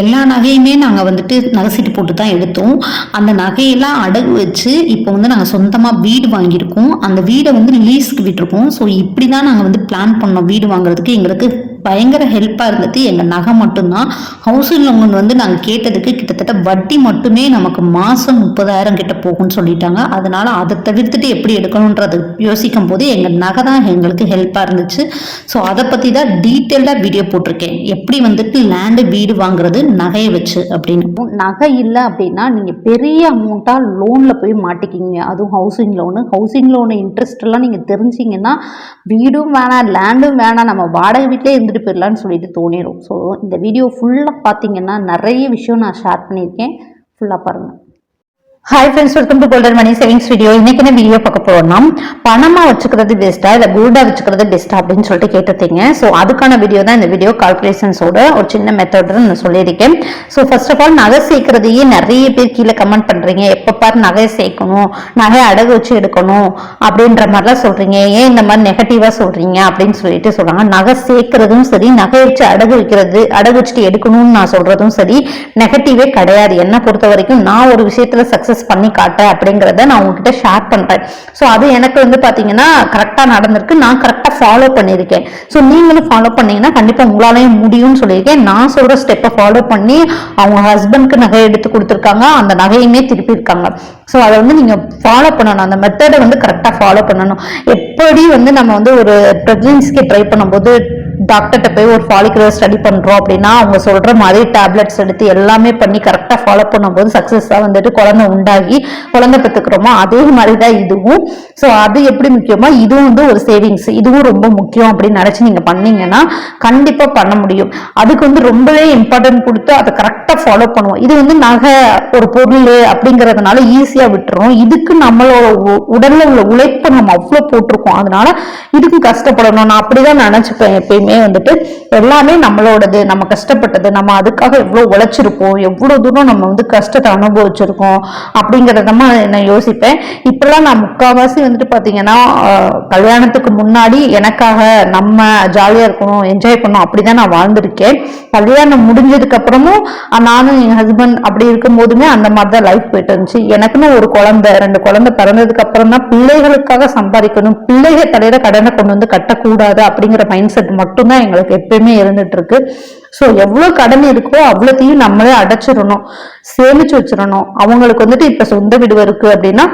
எல்லா நகையுமே நாங்கள் வந்துட்டு நகைசீட்டு போட்டு தான் எடுத்தோம். அந்த நகையெல்லாம் அடகு வச்சு இப்போ வந்து நாங்கள் சொந்தமாக வீடு வாங்கியிருக்கோம். அந்த வீடை வந்து லீஸ்க்கு விட்டுருக்கோம். ஸோ இப்படி தான் நாங்கள் வந்து பிளான் பண்ணோம் வீடு வாங்குறதுக்கு. எங்களுக்கு பயங்கர ஹெல்ப்பாக இருந்தது. எங்கள் நகை மட்டும்தான். ஹவுசிங் லோன் வந்து நாங்கள் கேட்டதுக்கு கிட்டத்தட்ட வட்டி மட்டுமே நமக்கு மாதம் முப்பதாயிரம் கிட்ட போகும்னு சொல்லிட்டாங்க. அதனால் அதை தவிர்த்துட்டு எப்படி எடுக்கணுன்றது யோசிக்கும் போது எங்கள் நகை தான் எங்களுக்கு ஹெல்ப்பாக இருந்துச்சு. ஸோ அதை பற்றி தான் டீட்டெயில்டாக வீடியோ போட்டிருக்கேன். எப்படி வந்துட்டு லேண்டு வீடு வாங்குறது நகையை வச்சு அப்படின்னு. நகை இல்லை அப்படின்னா நீங்கள் பெரிய அமௌண்ட்டாக லோனில் போய் மாட்டிக்கிங்க. அதுவும் housing loan housing loan interest எல்லாம் நீங்கள் தெரிஞ்சிங்கன்னா வீடும் வேணாம் லேண்டும் வேணாம். நம்ம வாடகை வீட்டிலே எடுத்துகிட்டு போயிடலான்னு சொல்லிட்டு தோணிடும் ஸோ இந்த வீடியோ ஃபுல்லாக பார்த்தீங்கன்னா நிறைய விஷயம் நான் ஷேர் பண்ணியிருக்கேன். ஃபுல்லாக பாருங்கள் hi friends welcome to golden money savings video இன்னைக்கு என்ன வீடியோ பார்க்க போறோம்னா பணமா வச்சுக்கிறது பெஸ்ட்டா இல்ல கோல்டா வச்சுக்கிறது பெஸ்ட்டா அப்படின்னு சொல்லிட்டு கேட்டிருந்தீங்க. ஸோ அதுக்கான வீடியோ தான் இந்த வீடியோ கால்குலேஷன்ஸோட ஒரு சின்ன மெத்தட்னு நான் சொல்லியிருக்கேன். ஸோ ஃபர்ஸ்ட் ஆஃப் ஆல் நகை சேர்க்கறதையே நிறைய பேர் கீழே கமெண்ட் பண்றீங்க. எப்போ பாரு நகை சேர்க்கணும் நகை அடகு வச்சு எடுக்கணும் அப்படின்ற மாதிரிலாம் சொல்றீங்க. ஏன் இந்த மாதிரி நெகட்டிவா சொல்றீங்க அப்படின்னு சொல்லிட்டு சொல்றாங்க. நகை சேர்க்கறதும் சரி நகை வச்சு அடகு வைக்கிறது அடகு வச்சுட்டு எடுக்கணும்னு நான் சொல்றதும் சரி நெகட்டிவே கிடையாது. என்ன பொறுத்த வரைக்கும் நான் ஒரு விஷயத்துல சக்சஸ் பண்ணி காட்டுறேன் அப்படிங்கிறத நான் உங்ககிட்ட ஷேர் பண்றேன். ஸோ அது எனக்கு வந்து பாத்தீங்கன்னா கரெக்டா நடந்திருக்கு. நான் கரெக்டா ஃபாலோ பண்ணியிருக்கேன். ஸோ நீங்களும் ஃபாலோ பண்ணீங்கன்னா கண்டிப்பாக உங்களாலேயும் முடியும்னு சொல்லியிருக்கேன். நான் சொல்ற ஸ்டெப்பை ஃபாலோ பண்ணி அவங்க ஹஸ்பண்ட்க்கு நகை எடுத்து கொடுத்துருக்காங்க. அந்த நகையுமே திருப்பி இருக்காங்க. ஸோ அதை வந்து நீங்க ஃபாலோ பண்ணணும். அந்த மெத்தடை வந்து கரெக்டாக ஃபாலோ பண்ணணும். எப்படி வந்து நம்ம வந்து ஒரு ப்ரெக்னன்சிக்கு ட்ரை பண்ணும்போது டாக்டர்கிட்ட போய் ஒரு ஃபாலிகுலர் ஸ்டடி பண்ணுறோம் அப்படின்னா அவங்க சொல்கிற மாதிரி டேப்லெட்ஸ் எடுத்து எல்லாமே பண்ணி கரெக்டாக ஃபாலோ பண்ணும்போது சக்ஸஸாக வந்துட்டு குழந்தை உண்டாகி குழந்தை பெற்றுக்கிறோமோ அதே மாதிரி தான் இதுவும். ஸோ அது எப்படி முக்கியமோ இதுவும் வந்து ஒரு சேவிங்ஸ் இதுவும் ரொம்ப முக்கியம் அப்படின்னு நினச்சி நீங்கள் பண்ணீங்கன்னா கண்டிப்பாக பண்ண முடியும். அதுக்கு வந்து ரொம்பவே இம்பார்ட்டன்ட் கொடுத்து அதை கரெக்டாக ஃபாலோ பண்ணுவோம். இது வந்து நகை ஒரு பொருள் அப்படிங்கிறதுனால ஈஸியாக விட்டுரும் இதுக்கு நம்மளோட உடலில் உள்ள உழைப்பை நம்ம அவ்வளோ போட்டிருக்கோம். அதனால இதுக்கு கஷ்டப்படணும். நான் அப்படிதான் நினச்சிப்பேன் எப்பயுமே. வந்துட்டு எல்லாமே நம்மளோடது நம்ம கஷ்டப்பட்டது நம்ம அதுக்காக எவ்வளோ உழைச்சிருப்போம் எவ்வளோ தூரம் நம்ம வந்து கஷ்டத்தை அனுபவிச்சிருக்கோம் அப்படிங்கிறத நான் யோசிப்பேன். இப்பெல்லாம் நான் முக்கால்வாசி வந்துட்டு பார்த்தீங்கன்னா கல்யாணத்துக்கு முன்னாடி எனக்காக நம்ம ஜாலியாக இருக்கணும் என்ஜாய் பண்ணணும் அப்படி தான் நான் வாழ்ந்திருக்கேன். கல்யாணம் முடிஞ்சதுக்கு அப்புறமும் நானும் என் ஹஸ்பண்ட் அப்படி இருக்கும் போதுமே அந்த மாதிரி தான் லைஃப் போயிட்டு இருந்துச்சு. எனக்குன்னு ஒரு குழந்தை ரெண்டு குழந்தை பிறந்ததுக்கு அப்புறம் தான் பிள்ளைகளுக்காக சம்பாதிக்கணும் பிள்ளைகள் தலையில கடனை கொண்டு வந்து கட்டக்கூடாது அப்படிங்கிற மைண்ட் செட் மட்டும் மட்டும்தான் எங்களுக்கு எப்பயுமே இருந்துட்டு இருக்கு ஸோ எவ்வளோ கடன் இருக்கோ அவ்வளோத்தையும் நம்மளே அடைச்சிடணும் சேமிச்சு வச்சிடணும். அவங்களுக்கு வந்துட்டு இப்போ சொந்த வீடு இருக்கு அப்படின்னா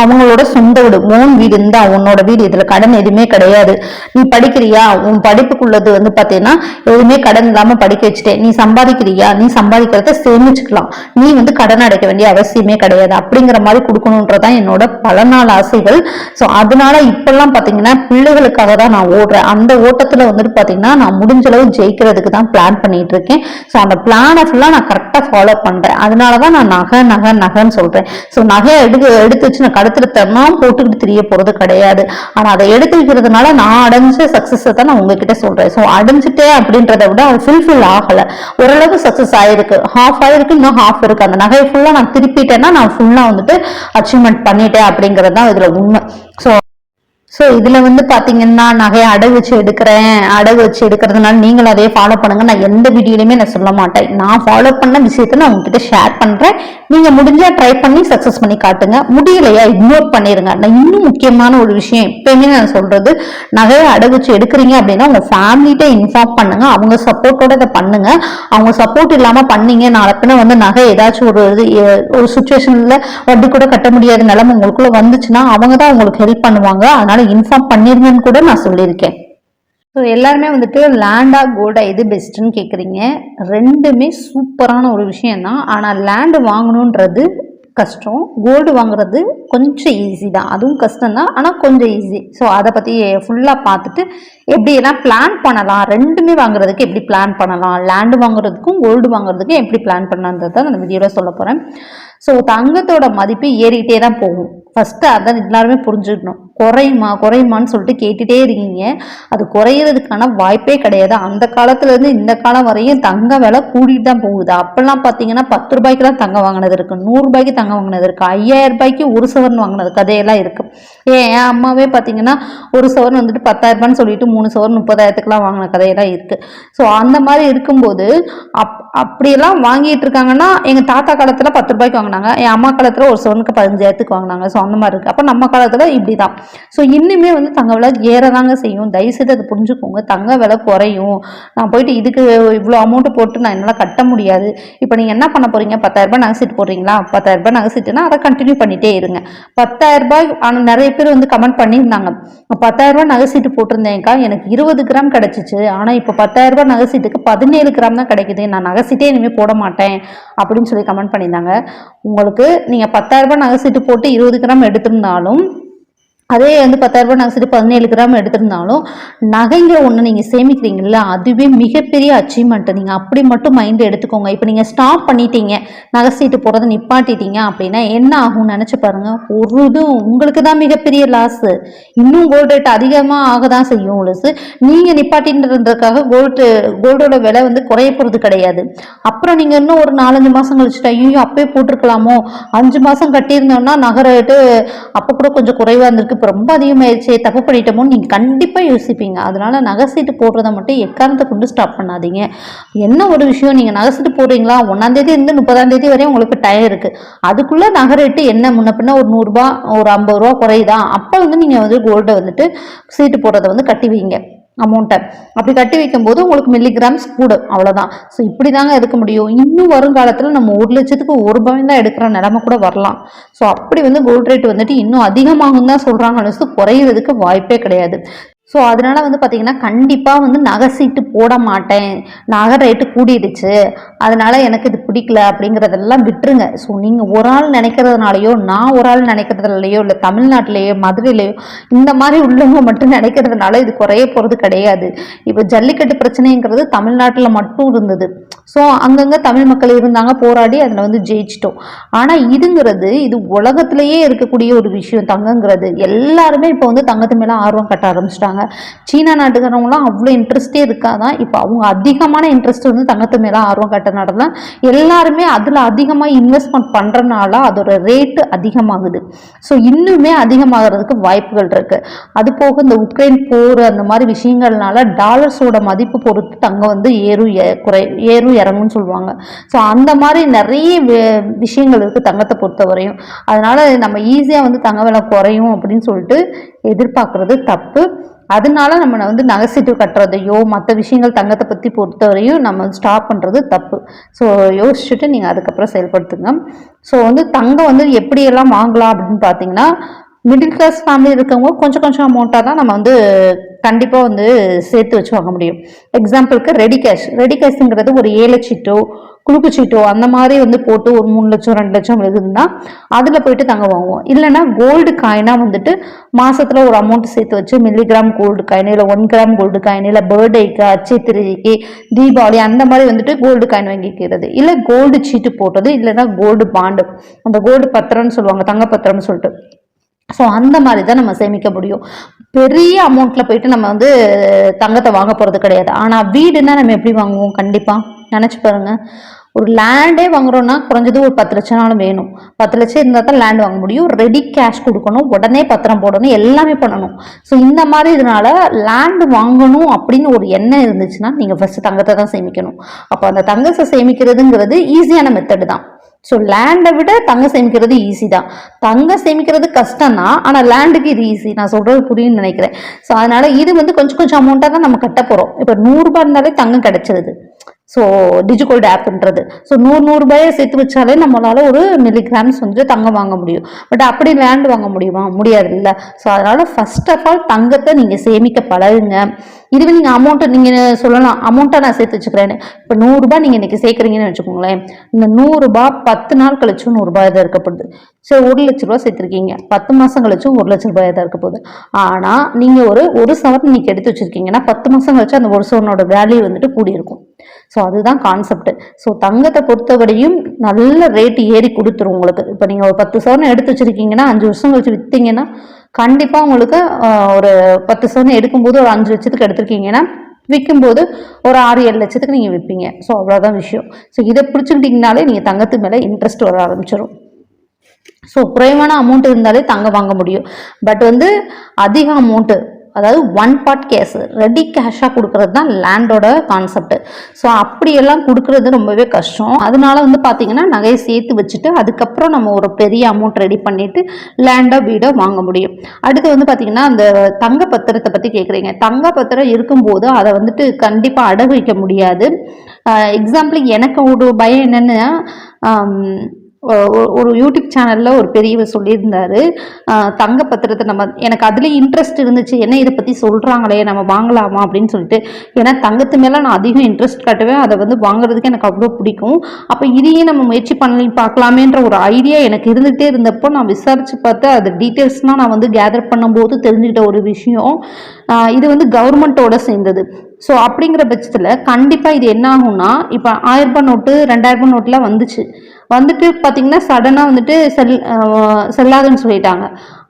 அவங்களோட சொந்த வீடு ஓன் வீடு இருந்தா உன்னோட வீடு இதுல கடன் எதுவுமே கிடையாது. நீ படிக்கிறியா? உன் படிப்புக்குள்ளது வந்து பாத்தீங்கன்னா எதுவுமே கடன் இல்லாம படிக்க வச்சுட்டே நீ சம்பாதிக்கிறியா? நீ சம்பாதிக்கிறத சேமிச்சுக்கலாம். நீ வந்து கடன் அடைக்க வேண்டிய அவசியமே கிடையாது. அப்படிங்கிற மாதிரி கொடுக்கணுன்றதான் என்னோட பல நாள் ஆசைகள். ஸோ அதனால இப்பெல்லாம் பாத்தீங்கன்னா பிள்ளைகளுக்காக தான் நான் ஓடுறேன். அந்த ஓட்டத்துல வந்துட்டு பாத்தீங்கன்னா நான் முடிஞ்ச அளவு ஜெயிக்கிறதுக்கு தான் பிளான் பண்ணிட்டு இருக்கேன். ஸோ அந்த பிளானை ஃபுல்லா நான் கரெக்டா ஃபாலோ பண்றேன். அதனாலதான் நான் நகை நகை நகைன்னு சொல்றேன். ஸோ நகை எடுக்க எடுத்து வச்சு நான் கடத்துல தரணும் போட்டுக்கிட்டு தெரிய போறது கிடையாது. ஆனா அதை எடுத்து வைக்கிறதுனால நான் அடைஞ்ச சக்சஸ் தான் நான் உங்ககிட்ட சொல்றேன். ஸோ அடைஞ்சிட்டேன் அப்படின்றத விட அது ஃபுல்ஃபில் ஆகல. ஓரளவு சக்சஸ் ஆயிருக்கு. ஹாஃப் ஆயிருக்கு இன்னும் ஹாஃப் இருக்கு. அந்த நகையை ஃபுல்லா நான் திருப்பிட்டேன்னா நான் ஃபுல்லா வந்துட்டு அச்சீவ்மெண்ட் பண்ணிட்டேன் அப்படிங்கிறது தான் இதுல உண்மை. ஸோ ஸோ இதுல வந்து பாத்தீங்கன்னா நகையை அடகு வச்சு எடுக்கிறேன் அடகு வச்சு எடுக்கிறதுனால நீங்களும் அதே ஃபாலோ பண்ணுங்க. நான் எந்த வீடியோலையுமே நான் சொல்ல மாட்டேன். நான் ஃபாலோ பண்ண விஷயத்த நான் உங்ககிட்ட ஷேர் பண்றேன். நீங்க முடிஞ்சா ட்ரை பண்ணி சக்சஸ் பண்ணி காட்டுங்க. முடியலையா இக்னோர் பண்ணிருங்க. நான் இன்னும் முக்கியமான ஒரு விஷயம் எப்பயுமே நான் சொல்றது நகையை அடகு வச்சு எடுக்கிறீங்க அப்படின்னா உங்க ஃபேமிலிட்ட இன்ஃபார்ம் பண்ணுங்க. அவங்க சப்போர்ட்டோட இதை பண்ணுங்க. அவங்க சப்போர்ட் இல்லாம பண்ணீங்க நாளை பின்ன வந்து நகை ஏதாச்சும் ஒரு இது ஒரு சுச்சுவேஷன்ல வட்டி கூட கட்ட முடியாத நிலைமை உங்களுக்குள்ள வந்துச்சுன்னா அவங்க தான் உங்களுக்கு ஹெல்ப் பண்ணுவாங்க. அதனால இன்ஃபார்ம் பண்ணிருங்கன்னு கூட நான் சொல்லியிருக்கேன். ஸோ எல்லாருமே வந்துட்டு லேண்டா கோல்டா எது பெஸ்ட்டுன்னு கேட்குறீங்க ரெண்டுமே சூப்பரான ஒரு விஷயம் தான் ஆனால் லேண்டு வாங்கணுன்றது கஷ்டம். கோல்டு வாங்குறது கொஞ்சம் ஈஸி தான். அதுவும் கஷ்டம் தான் ஆனால் கொஞ்சம் ஈஸி ஸோ அதை பற்றி ஃபுல்லாக பார்த்துட்டு எப்படியெல்லாம் பிளான் பண்ணலாம்? ரெண்டுமே வாங்குறதுக்கு எப்படி பிளான் பண்ணலாம்? லேண்டு வாங்குறதுக்கும் கோல்டு வாங்குறதுக்கும் எப்படி பிளான் பண்ணலான்றது தான் அந்த வீடியோவில் சொல்ல போகிறேன் ஸோ தங்கத்தோட மதிப்பு ஏறிக்கிட்டே தான் போகும். ஃபஸ்ட்டு அதான் எல்லாருமே புரிஞ்சுக்கணும். குறையுமா குறையுமான்னு சொல்லிட்டு கேட்டுட்டே இருக்கீங்க. அது குறையிறதுக்கான வாய்ப்பே கிடையாது. அந்த காலத்துலேருந்து இந்த காலம் வரையும் தங்க விலை கூடிட்டு தான் போகுது. அப்போல்லாம் பார்த்தீங்கன்னா பத்து ரூபாய்க்கு தான் தங்கம் வாங்கினது இருக்குது நூறுரூபாய்க்கு தங்க தங்கம் வாங்கினது இருக்குது ஐயாயிரம் ரூபாய்க்கு ஒரு சவரன் வாங்கினது கதையெல்லாம் இருக்குது ஏன்? என் அம்மாவே பார்த்தீங்கன்னா ஒரு சவரன் வந்துட்டு பத்தாயிரரூபான்னு சொல்லிட்டு மூணு சவரன் முப்பதாயிரத்துக்குலாம் வாங்கின கதையெல்லாம் இருக்குது ஸோ அந்த மாதிரி இருக்கும்போது அப் அப்படியெல்லாம் வாங்கிட்டு இருக்காங்கன்னா எங்கள் தாத்தா காலத்தில் பத்து ரூபாய்க்கு வாங்கினாங்க. என் அம்மா காலத்தில் ஒரு சவனுக்கு பதினஞ்சாயிரத்துக்கு வாங்கினாங்க. ஸோ அந்த மாதிரி இருக்குது அப்போ நம்ம காலத்தில் இப்படி தான் ஸோ இன்னுமே வந்து தங்க விலை ஏறதாங்க செய்யும். தயவுசெய்து அதை புரிஞ்சுக்கோங்க. தங்க விலை குறையும். நான் போயிட்டு இதுக்கு இவ்வளோ அமௌண்ட்டு போட்டு நான் என்னால் கட்ட முடியாது. இப்போ நீங்கள் என்ன பண்ண போகிறீங்க பத்தாயிரரூபா நகை சீட்டு போடுறீங்களா? பத்தாயிரரூபா நகை சீட்டுனா அதை கண்டினியூ பண்ணிகிட்டே இருங்க. பத்தாயிரரூபாய் ஆனால் நிறைய பேர் வந்து கமெண்ட் பண்ணியிருந்தாங்க. பத்தாயிரரூபா நகை சீட்டு போட்டிருந்தேன்க்கா. எனக்கு இருபது கிராம் கிடச்சிச்சு. ஆனால் இப்போ பத்தாயிரரூபா நகை சீட்டுக்கு பதினேழு கிராம் தான் கிடைக்குது. நான் நகை சீட்டே இனிமேல் போட மாட்டேன் அப்படின்னு சொல்லி கமெண்ட் பண்ணியிருந்தாங்க. உங்களுக்கு நீங்கள் பத்தாயிரரூபா நகை சீட்டு போட்டு இருபது கிராம் எடுத்திருந்தாலும் அதே வந்து பத்தாயிரரூபா நகை சரி பதினேழு கிராம் எடுத்திருந்தாலும் நகைங்கிற ஒன்று நீங்கள் சேமிக்கிறீங்கல்ல அதுவே மிகப்பெரிய அச்சீவ்மெண்ட்டு நீங்கள் அப்படி மட்டும் மைண்டு எடுத்துக்கோங்க. இப்போ நீங்கள் ஸ்டாப் பண்ணிட்டீங்க நகை சீட்டு போகிறத நிப்பாட்டிட்டீங்க அப்படின்னா என்ன ஆகும்னு நினச்சி பாருங்கள் ஒரு இதுவும் உங்களுக்கு தான் மிகப்பெரிய லாஸு இன்னும் கோல்டு ரேட் அதிகமாக ஆக தான் செய்யும் உங்களுக்கு நீங்கள் நிப்பாட்டின்றதுக்காக கோல்டு கோல்டோட விலை வந்து குறைய போகிறது கிடையாது. அப்புறம் நீங்கள் இன்னும் ஒரு நாலஞ்சு மாதம் கழிச்சுட்டு ஐயோ அப்பயே போட்டிருக்கலாமோ? அஞ்சு மாதம் கட்டியிருந்தோம்னா நகை ரேட்டு அப்போ கூட கொஞ்சம் குறைவாக இருந்திருக்கு. இப்போ ரொம்ப அதிகமாயிடுச்சு தப்பு பண்ணிட்டோமோன்னு நீங்கள் கண்டிப்பாக யோசிப்பீங்க. அதனால நகை சீட்டு போடுறத மட்டும் எக்காரணத்தை கொண்டு ஸ்டாப் பண்ணாதீங்க. என்ன ஒரு விஷயம் நீங்கள் நகை சீட்டு போடுறீங்களா? ஒன்றாந்தேதி இருந்து முப்பதாம் தேதி வரையும் உங்களுக்கு டைம் இருக்குது அதுக்குள்ளே நகை ரேட்டு என்ன? முன்ன பின்ன ஒரு நூறுரூபா ஒரு ஐம்பது ரூபா குறையுதா? அப்போ வந்து நீங்கள் வந்து கோல்டை வந்துட்டு சீட்டு போடுறத வந்து கட்டி வைங்க. அமௌண்ட்டை அப்படி கட்டி வைக்கும்போது உங்களுக்கு மில்லிகிராம்ஸ் கூடும் அவ்வளோதான் ஸோ இப்படி தாங்க இருக்க முடியும். இன்னும் வருங்காலத்தில் நம்ம ஒரு லட்சத்துக்கு ஒரு பவன் தான் எடுக்கிற நிலமை கூட வரலாம். ஸோ அப்படி வந்து கோல்ட் ரேட் வந்துட்டு இன்னும் அதிகமாகும் தான் சொல்கிறாங்க குறையிறதுக்கு வாய்ப்பே கிடையாது. ஸோ அதனால வந்து பார்த்தீங்கன்னா கண்டிப்பாக வந்து நகை சீட்டு போட மாட்டேன். நகை ரேட்டு கூடிடுச்சு. அதனால எனக்கு இது பிடிக்கல அப்படிங்கிறதெல்லாம் விட்டுருங்க. ஸோ நீங்கள் ஒரு ஆள் நினைக்கிறதுனாலையோ நான் ஒரு ஆள் நினைக்கிறதுலையோ இல்லை தமிழ்நாட்டிலேயோ மதுரையிலையோ இந்த மாதிரி உள்ளவங்க மட்டும் நினைக்கிறதுனால இது குறைய போகிறது கிடையாது. இப்போ ஜல்லிக்கட்டு பிரச்சனைங்கிறது தமிழ்நாட்டில் மட்டும் இருந்தது. ஸோ அங்கங்கே தமிழ் மக்கள் இருந்தாங்க போராடி அதில் வந்து ஜெயிச்சிட்டோம். ஆனால் இதுங்கிறது இது உலகத்திலேயே இருக்கக்கூடிய ஒரு விஷயம் தங்கங்கிறது. எல்லாருமே இப்போ வந்து தங்கத்து மேலே ஆர்வம் கட்ட ஆரம்பிச்சிட்டாங்க. சீனா நாட்டுக்காரவங்களாம் அவ்வளோ இன்ட்ரெஸ்டே இருக்காதான் இப்போ அவங்க அதிகமான இன்ட்ரெஸ்ட் வந்து தங்கத்து மேலே ஆர்வம் கட்டினால தான் எல்லாருமே அதில் அதிகமாக இன்வெஸ்ட்மெண்ட் பண்ணுறனால அதோட ரேட்டு அதிகமாகுது. ஸோ இன்னுமே அதிகமாகிறதுக்கு வாய்ப்புகள் இருக்குது அது போக இந்த உக்ரைன் போர் அந்த மாதிரி விஷயங்கள்னால டாலர்ஸோட மதிப்பு பொறுத்து தங்கம் வந்து ஏறும் ஏ- குறை ஏறும் இறங்கும்னு சொல்லுவாங்க. ஸோ அந்த மாதிரி நிறைய விஷயங்கள் இருக்குது தங்கத்தை பொறுத்த வரையும் நம்ம ஈஸியாக வந்து தங்க விலை குறையும் அப்படின்னு சொல்லிட்டு எதிர்பார்க்குறது தப்பு. அதனால நம்ம வந்து நகை சீட்டு கட்டுறதையோ மற்ற விஷயங்கள் தங்கத்தை பற்றி பொறுத்தவரையும் நம்ம ஸ்டாப் பண்ணுறது தப்பு. ஸோ யோசிச்சுட்டு நீங்கள் அதுக்கப்புறம் செயல்படுத்துங்க. ஸோ வந்து தங்கம் வந்து எப்படியெல்லாம் வாங்கலாம் அப்படின்னு பார்த்தீங்கன்னா மிடில் கிளாஸ் ஃபேமிலி இருக்கவங்க கொஞ்சம் கொஞ்சம் அமௌண்ட்டாக தான் நம்ம வந்து கண்டிப்பாக வந்து சேர்த்து வச்சு வாங்க முடியும். எக்ஸாம்பிளுக்கு ரெடி கேஷ் ரெடி கேஷ்ங்கிறது ஒரு ஏழை சீட்டோ சீட்டோ அந்த மாதிரி வந்து போட்டு ஒரு மூணு லட்சம் ரெண்டு லட்சம் இருக்குதுன்னா அதில் போயிட்டு தங்க வாங்குவோம். இல்லைன்னா கோல்டு காயினாக வந்துட்டு மாதத்தில் ஒரு அமௌண்ட் சேர்த்து வச்சு மில்லிகிராம் கோல்டு காயின் இல்லை ஒன் கிராம் கோல்டு காயின் இல்லை பர்த்டேக்கு அச்சத்திரிக்கு தீபாவளி அந்த மாதிரி வந்துட்டு கோல்டு காயின் வாங்கிக்கிறது. இல்லை கோல்டு சீட்டு போட்டது இல்லைன்னா கோல்டு பாண்டு அந்த கோல்டு பத்திரம்னு சொல்லுவாங்க தங்க பத்திரம்னு சொல்லிட்டு. ஸோ அந்த மாதிரி தான் நம்ம சேமிக்க முடியும். பெரிய அமௌண்ட்டில் போயிட்டு நம்ம வந்து தங்கத்தை வாங்க போகிறது கிடையாது. ஆனால் வீடுன்னா நம்ம எப்படி வாங்குவோம்? கண்டிப்பாக நினச்சி பாருங்கள் ஒரு லேண்டே வாங்குறோன்னா குறைஞ்சது ஒரு பத்து லட்சம்னாலும் வேணும். பத்து லட்சம் இருந்தால் தான் லேண்ட் வாங்க முடியும். ரெடி கேஷ் கொடுக்கணும். உடனே பத்திரம் போடணும். எல்லாமே பண்ணணும். ஸோ இந்த மாதிரி இதனால லேண்ட் வாங்கணும் அப்படின்னு ஒரு எண்ணம் இருந்துச்சுன்னா நீங்கள் ஃபஸ்ட்டு தங்கத்தை தான் சேமிக்கணும். அப்போ அந்த தங்கத்தை சேமிக்கிறதுங்கிறது ஈஸியான மெத்தடு தான். ஸோ லேண்டை விட தங்கம் சேமிக்கிறது ஈஸி தான். தங்கம் சேமிக்கிறது கஷ்டம் தான். ஆனால் லேண்டுக்கு இது ஈஸி நான் சொல்கிறது புரியும்னு நினைக்கிறேன். ஸோ அதனால் இது வந்து கொஞ்சம் கொஞ்சம் அமௌண்ட்டாக தான் நம்ம கட்ட போகிறோம் இப்போ நூறுரூபா இருந்தாலே தங்கம் கிடச்சிருது. ஸோ டிஜிகோல்டு ஆப்ன்றது ஸோ நூறு நூறுரூபாயை சேர்த்து வச்சாலே நம்மளால் ஒரு மில்லிகிராம்ஸ் வந்துட்டு தங்கம் வாங்க முடியும். பட் அப்படி லேண்ட் வாங்க முடியுமா? முடியாது இல்லை ஸோ அதனால் ஃபர்ஸ்ட் ஆஃப் ஆல் தங்கத்தை நீங்கள் சேமிக்க பழகுங்க. இதுவே நீங்கள் அமௌண்ட்டை நீங்கள் சொல்லலாம். அமௌண்ட்டை நான் சேர்த்து வச்சுக்கிறேன்னு. இப்போ நூறுரூபா நீங்கள் இன்றைக்கி சேர்க்குறீங்கன்னு வச்சுக்கோங்களேன். இந்த நூறுரூபா பத்து நாள் கழிச்சும் நூறுரூபா இதாக இருக்கப்படுது சரி ஒரு லட்ச ரூபா சேர்த்துருக்கீங்க. பத்து மாதம் கழிச்சும் ஒரு லட்ச ரூபாய் தான் இருக்க போகுது. ஆனால் நீங்கள் ஒரு ஒரு சவரன் இன்றைக்கி எடுத்து வச்சிருக்கீங்கன்னா பத்து மாதம் கழிச்சு அந்த ஒரு சவரனோட வேல்யூ வந்துட்டு கூடி இருக்கும் ஸோ அதுதான் கான்செப்ட் ஸோ தங்கத்தை பொறுத்தவரையும் நல்ல ரேட் ஏறி கொடுத்துரும் உங்களுக்கு. இப்போ நீங்கள் ஒரு பத்து சவரன் எடுத்து வச்சுருக்கீங்கன்னா அஞ்சு வருஷம் கழிச்சு விற்றீங்கன்னா கண்டிப்பாக உங்களுக்கு ஒரு பத்து சவரன் எடுக்கும்போது ஒரு அஞ்சு லட்சத்துக்கு எடுத்திருக்கீங்கன்னா விற்கும்போது ஒரு ஆறு ஏழு லட்சத்துக்கு நீங்கள் விற்பீங்க ஸோ அவ்வளோதான் விஷயம். ஸோ இதை பிடிச்சிக்கிட்டிங்கனாலே நீங்கள் தங்கத்து மேலே இன்ட்ரெஸ்ட் வர ஆரம்பிச்சிடும் ஸோ குறைவான அமௌண்ட் இருந்தாலே தங்கம் வாங்க முடியும். பட் வந்து அதிக அமௌண்ட்டு அதாவது ஒன் பார்ட் கேஸ் ரெடி கேஷாக கொடுக்கறது தான் லேண்டோட கான்செப்ட் ஸோ அப்படியெல்லாம் கொடுக்கறது ரொம்பவே கஷ்டம். அதனால வந்து பார்த்தீங்கன்னா நகையை சேர்த்து வச்சுட்டு அதுக்கப்புறம் நம்ம ஒரு பெரிய அமௌண்ட் ரெடி பண்ணிட்டு லேண்டோ வீடோ வாங்க முடியும். அடுத்து வந்து பார்த்தீங்கன்னா அந்த தங்க பத்திரத்தை பற்றி கேட்குறீங்க தங்க பத்திரம் இருக்கும்போது அதை வந்துட்டு கண்டிப்பாக அடகு வைக்க முடியாது. எக்ஸாம்பிள் எனக்கு ஒரு பயம் என்னென்னா ஒரு யூடியூப் சேனலில் ஒரு பெரியவர் சொல்லியிருந்தாரு. தங்க பத்திரத்தை நம்ம எனக்கு அதுலேயே இன்ட்ரெஸ்ட் இருந்துச்சு. என்ன இதை பற்றி சொல்கிறாங்களே நம்ம வாங்கலாமா அப்படின்னு சொல்லிட்டு. ஏன்னா தங்கத்து மேலே நான் அதிகம் இன்ட்ரெஸ்ட் காட்டுவேன். அதை வந்து வாங்குறதுக்கு எனக்கு அவ்வளோ பிடிக்கும். அப்போ இதையே நம்ம முயற்சி பண்ணி பார்க்கலாமேன்ற ஒரு ஐடியா எனக்கு இருந்துகிட்டே இருந்தப்போ நான் விசாரித்து பார்த்து அது டீட்டெயில்ஸ்லாம் நான் வந்து கேதர் பண்ணும்போது தெரிஞ்சுக்கிட்ட ஒரு விஷயம். இது வந்து கவர்மெண்ட்டோட சேர்ந்தது. ஸோ அப்படிங்கிற பட்சத்தில் கண்டிப்பாக இது என்ன ஆகும்னா இப்போ ஆயிரம் ரூபாய் நோட்டு ரெண்டாயிரம் நோட்டில் வந்துச்சு. வந்துட்டு பார்த்தீங்கன்னா சடனாக வந்துட்டு செல் செல்லாதுன்னு சொல்லிட்டாங்க.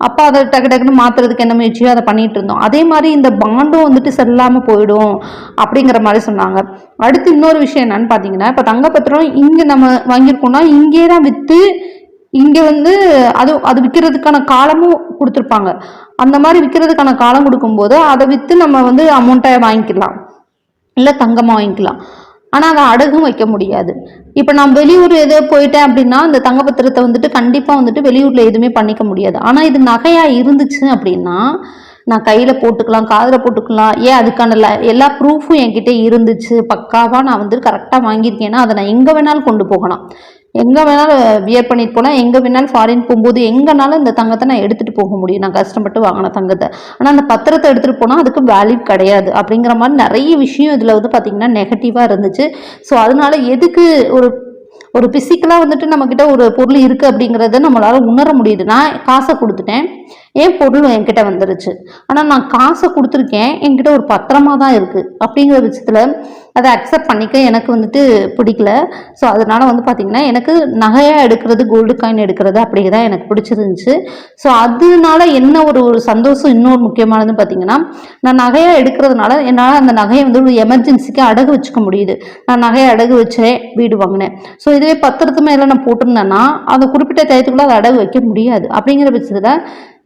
அப்போ அதை டக்கு டக்குன்னு மாற்றுறதுக்கு என்ன முயற்சியோ அதை பண்ணிகிட்டு இருந்தோம். அதே மாதிரி இந்த பாண்டும் வந்துட்டு செல்லாமல் போயிடும் அப்படிங்கிற மாதிரி சொன்னாங்க. அடுத்து இன்னொரு விஷயம் என்னன்னு பார்த்தீங்கன்னா இப்போ தங்கப்பத்திரம் இங்கே நம்ம வாங்கியிருக்கோம்னா இங்கே தான் விற்று இங்கே வந்து அது அது விற்கிறதுக்கான காலமும் கொடுத்துருப்பாங்க. அந்த மாதிரி விற்கிறதுக்கான காலம் கொடுக்கும்போது அதை விற்று நம்ம வந்து அமௌண்ட்டை வாங்கிக்கலாம். இல்லை தங்கமாக வாங்கிக்கலாம். ஆனால் அதை அடகும் வைக்க முடியாது. இப்போ நான் வெளியூர் எதோ போயிட்டேன் அப்படின்னா அந்த தங்கப்பத்திரத்தை வந்துட்டு கண்டிப்பாக வந்துட்டு வெளியூரில் எதுவுமே பண்ணிக்க முடியாது. ஆனால் இது நகையாக இருந்துச்சு அப்படின்னா நான் கையில் போட்டுக்கலாம் காதில் போட்டுக்கலாம். ஏன் அதுக்கான ல- எல்லா ப்ரூஃபும் என்கிட்ட இருந்துச்சு. பக்காவாக நான் வந்து கரெக்டாக வாங்கியிருக்கேன்னா அதை நான் எங்கே வேணாலும் கொண்டு போகலாம். எங்கே வேணாலும் வியர் பண்ணிட்டு போனால் எங்கே வேணாலும் ஃபாரின் போகும்போது எங்கேனாலும் இந்த தங்கத்தை நான் எடுத்துகிட்டு போக முடியும். நான் கஷ்டப்பட்டு வாங்கின தங்கத்தை. ஆனால் அந்த பத்திரத்தை எடுத்துகிட்டு போனால் அதுக்கு வேல்யூ கிடையாது. அப்படிங்கிற மாதிரி நிறைய விஷயம் இதில் வந்து பார்த்திங்கன்னா நெகட்டிவாக இருந்துச்சு. ஸோ அதனால எதுக்கு ஒரு ஒரு பிசிக்கலாக வந்துட்டு நம்மக்கிட்ட ஒரு பொருள் இருக்குது அப்படிங்கிறத நம்மளால் உணர முடியுது. நான் காசை கொடுத்துட்டேன். என் பொருள் என்கிட்ட வந்துருச்சு. ஆனால் நான் காசை கொடுத்துருக்கேன். என்கிட்ட ஒரு பத்திரமா தான் இருக்குது அப்படிங்கிற பட்சத்தில் அதை அக்செப்ட் பண்ணிக்க எனக்கு வந்துட்டு பிடிக்கல. ஸோ அதனால் வந்து பார்த்திங்கன்னா எனக்கு நகையாக எடுக்கிறது கோல்டு காயின் எடுக்கிறது அப்படி தான் எனக்கு பிடிச்சிருந்துச்சு. ஸோ அதனால என்ன ஒரு ஒரு சந்தோஷம் இன்னொரு முக்கியமானதுன்னு பார்த்தீங்கன்னா நான் நகையாக எடுக்கிறதுனால என்னால் அந்த நகையை வந்து ஒரு எமர்ஜென்சிக்கு அடகு வச்சுக்க முடியுது. நான் நகையை அடகு வச்சேன் வீடு வாங்கினேன். ஸோ இதுவே பத்திரத்து மேலே நான் போட்டிருந்தேன்னா அந்த குறிப்பிட்ட டயத்துக்குள்ள அதை அடகு வைக்க முடியாது. அப்படிங்கிற பட்சத்தில்